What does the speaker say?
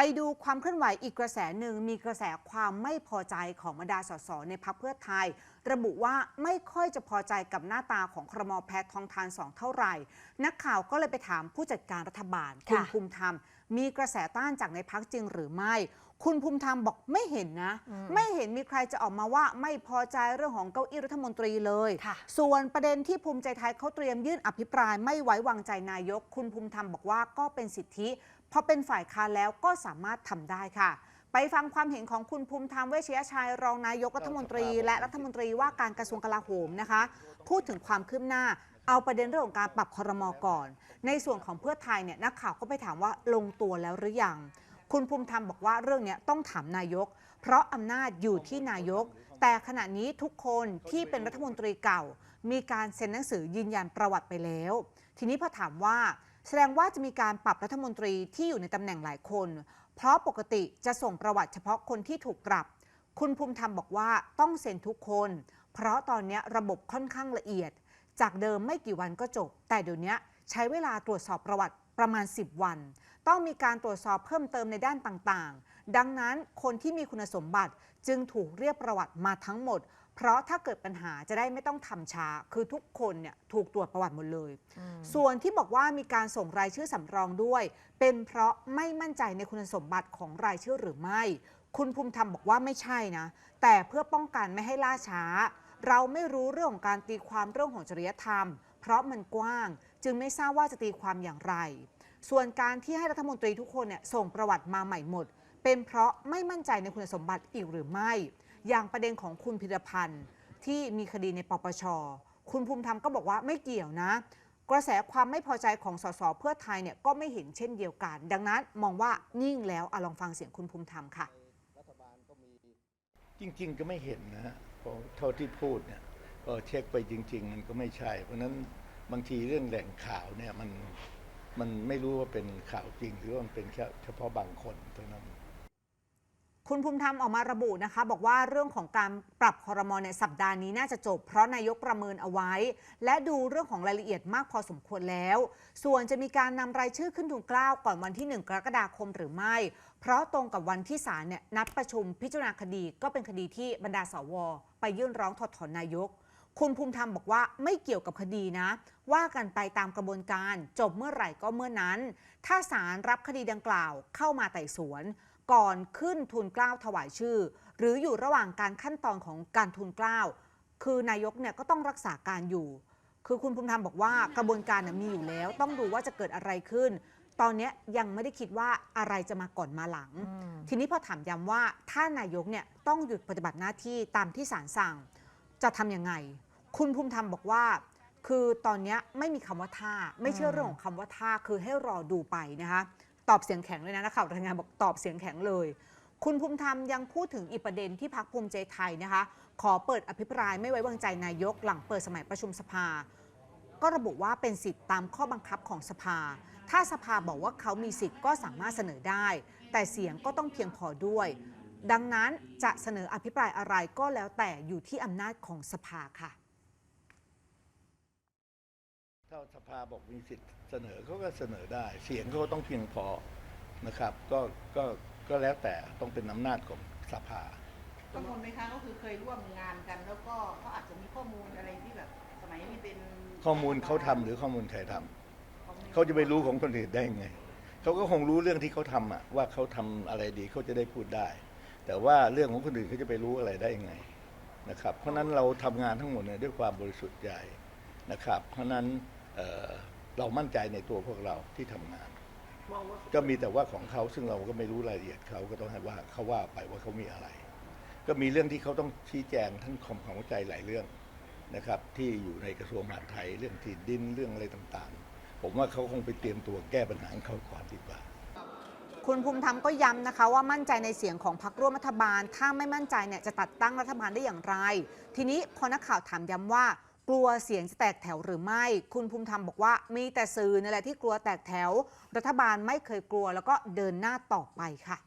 ไปดูความเคลื่อนไหวอีกกระแสหนึ่งมีกระแสความไม่พอใจของบรรดาสสในพักเพื่อไทย ระบุว่าไม่ค่อยจะพอใจกับหน้าตาของครมแพทย์ทองทานสองเท่าไหร่ นักข่าวก็เลยไปถามผู้จัดการรัฐบาลคุณค่ะภูมิธรรม มีกระแสต้านจากในพักจริงหรือไม่ คุณภูมิธรรมบอกไม่เห็นนะอืมไม่เห็นมีใครจะออกมาว่าไม่พอใจเรื่องของเก้าอี้รัฐมนตรีเลยค่ะส่วนประเด็นที่ภูมิใจไทยเขาเตรียมยื่นอภิปรายไม่ไว้วางใจนายก คุณภูมิธรรมบอกว่าก็เป็นสิทธิพอเป็นฝ่ายค้านแล้วก็สามารถทำได้ค่ะ ไปฟังความเห็นของคุณภูมิธรรมเวชยชัยรองนายกรัฐมนตรี และรัฐมนตรีว่าการกระทรวงกลาโหมนะคะ พูดถึงความคืบหน้าเอาประเด็นเรื่องของการปรับครมก่อน ในส่วนของเพื่อไทยเนี่ยนักข่าวก็ไปถามว่าลงตัวแล้วหรือยัง คุณภูมิธรรมบอกว่าเรื่องนี้ต้องถามนายก เพราะอำนาจอยู่ที่นายก แต่ขณะนี้ทุกคนที่เป็นรัฐมนตรีเก่า มีการเซ็นหนังสือยืนยันประวัติไปแล้ว ทีนี้พอถามว่า แสดงว่าจะมีการปรับรัฐมนตรีที่อยู่ในตำแหน่งหลายคน เพราะปกติจะส่งประวัติเฉพาะคนที่ถูกปรับ คุณภูมิธรรมบอกว่าต้องเซ็นทุกคน เพราะตอนนี้ระบบค่อนข้างละเอียด จากเดิมไม่กี่วันก็จบ แต่เดี๋ยวนี้ใช้เวลาตรวจสอบประวัติ ประมาณ 10 วัน ต้องมีการตรวจสอบเพิ่มเติมในด้านต่างๆ ดังนั้นคนที่มีคุณสมบัติจึงถูกเรียกประวัติมาทั้งหมด เพราะถ้าเกิดปัญหาจะได้ไม่ต้องทำช้า คือทุกคนเนี่ยถูกตรวจประวัติหมดเลย ส่วนที่บอกว่ามีการส่งรายชื่อสำรองด้วย เป็นเพราะไม่มั่นใจในคุณสมบัติของรายชื่อหรือไม่ คุณภูมิธรรมบอกว่าไม่ใช่นะ แต่เพื่อป้องกันไม่ให้ล่าช้า เราไม่รู้เรื่องของการตีความเรื่องของจริยธรรม เพราะมันกว้าง จึงไม่ทราบว่าจะตีความอย่างไร ส่วนการที่ให้รัฐมนตรีทุกคนเนี่ยส่งประวัติมาใหม่หมด เป็นเพราะไม่มั่นใจในคุณสมบัติอีกหรือไม่ อย่างประเด็นของคุณพิรพันธ์ที่มีคดีในปปช คุณภูมิธรรมก็บอกว่าไม่เกี่ยวนะ กระแสความไม่พอใจของสสเพื่อไทยเนี่ยก็ไม่เห็นเช่นเดียวกัน ดังนั้นมองว่านิ่งแล้วอลองฟังเสียงคุณภูมิธรรมค่ะจริง ๆ ก็ไม่เห็นนะฮะเพราะเท่าที่พูดเนี่ยก็เช็คไปจริง ๆ มันก็ไม่ใช่ เพราะนั้น บางทีเรื่องแหล่งข่าวเนี่ยมันมันไม่รู้ว่าเป็นข่าวจริง หรือว่ามันเป็นแค่เฉพาะบางคนเท่านั้น คุณภูมิธรรมออกมาระบุนะคะ บอกว่าเรื่องของการปรับคอรมอในยสัปดาห์นี้น่าจะจบ เพราะนายกประเมินเอาไว้ และดูเรื่องของรายละเอียดมากพอสมควรแล้ว ส่วนจะมีการนำรายชื่อขึ้นทุนเกล้าก่อนวันที่ 1 กรกฎาคมหรือไม่ เพราะตรงกับวันที่ศาลเนี่ยนัดประชุมพิจารณาคดีก็เป็นคดีที่บรรดาสว ไปยื่นร้องถอดถอนนายก คุณภูมิธรรมบอกว่าไม่เกี่ยวกับคดีนะ ว่ากันไปตามกระบวนการจบเมื่อไหร่ก็เมื่อนั้น ถ้าศาลรับคดีดังกล่าวเข้ามาไต่สวน ก่อนขึ้นทุนเกล้าถวายชื่อ หรืออยู่ระหว่างการขั้นตอนของการทุนเกล้าคือนายกเนี่ยก็ต้องรักษาการอยู่ คือคุณภูมิธรรมบอกว่ากระบวนการน่ะมีอยู่แล้ว ต้องดูว่าจะเกิดอะไรขึ้น ตอนเนี้ยยังไม่ได้คิดว่าอะไรจะมาก่อนมาหลัง ทีนี้พอถามย้ำว่าถ้านายกเนี่ยต้องหยุดปฏิบัติหน้าที่ตามที่ศาลสั่งจะทำยังไง คุณภูมิธรรมบอกว่า คือตอนนี้ไม่มีคำว่าท่า ไม่เชื่อเรื่องของคำว่าท่าคือให้รอดูไปนะคะตอบเสียงแข็งเลยนะนักข่าวรายงานบอกตอบเสียงแข็งเลย คุณภูมิธรรมยังพูดถึงอีกประเด็นที่พักภูมิใจไทยนะคะ ขอเปิดอภิปรายไม่ไว้วางใจนายก หลังเปิดสมัยประชุมสภา ก็ระบุว่าเป็นสิทธิ์ตามข้อบังคับของสภา ถ้าสภาบอกว่าเขามีสิทธิ์ก็สามารถเสนอได้ แต่เสียงก็ต้องเพียงพอด้วย ดังนั้นจะเสนออภิปรายอะไรก็แล้วแต่อยู่ที่อำนาจของสภาค่ะ ถ้าสภาบอกมีสิทธิ์เสนอเขาก็เสนอได้ เสียงเขาก็ต้องเพียงพอนะครับ ก็ก็ก็แล้วแต่ต้องเป็นอำนาจของสภากังวลไหมคะก็คือเคยร่วมงานกัน แล้วก็เขาอาจจะมีข้อมูลอะไรที่แบบ สมัยนี้เป็นข้อมูลเขาทำหรือข้อมูลใครทำข้อมูลเขาจะไปรู้ของคนอื่นได้ไงเขาก็คงรู้เรื่องที่เขาทำอะว่าเขาทำอะไรดีเขาจะได้พูดได้ แต่ว่าเรื่องของคนอื่นเขาจะไปรู้อะไรได้ยังไงนะครับ เพราะฉะนั้นเราทำงานทั้งหมดเนี่ยด้วยความบริสุทธิ์ใจนะครับ เพราะฉะนั้น เเรามั่นใจในตัวพวกเราที่ทำงาน ก็มีแต่ว่าของเขาซึ่งเราก็ไม่รู้รายละเอียดเขาก็ต้องให้ว่าเขาว่าไปว่าเขามีอะไร ก็มีเรื่องที่เขาต้องชี้แจงทั้งความเข้าใจหลายเรื่องนะครับ ที่อยู่ในกระทรวงมหาดไทยเรื่องที่ดินเรื่องอะไรต่างๆ ผมว่าเขาคงไปเตรียมตัวแก้ปัญหาของเขาก่อนดีกว่าคุณภูมิธรรมก็ย้ำนะคะว่ามั่นใจในเสียงของพรรคร่วมรัฐบาล ถ้าไม่มั่นใจเนี่ยจะตัดตั้งรัฐบาลได้อย่างไร ทีนี้พอนักข่าวถามย้ำว่า กลัวเสียงจะแตกแถวหรือไม่ คุณภูมิธรรมบอกว่ามีแต่สื่อนั่นแหละที่กลัวแตกแถว รัฐบาลไม่เคยกลัวแล้วก็เดินหน้าต่อไปค่ะ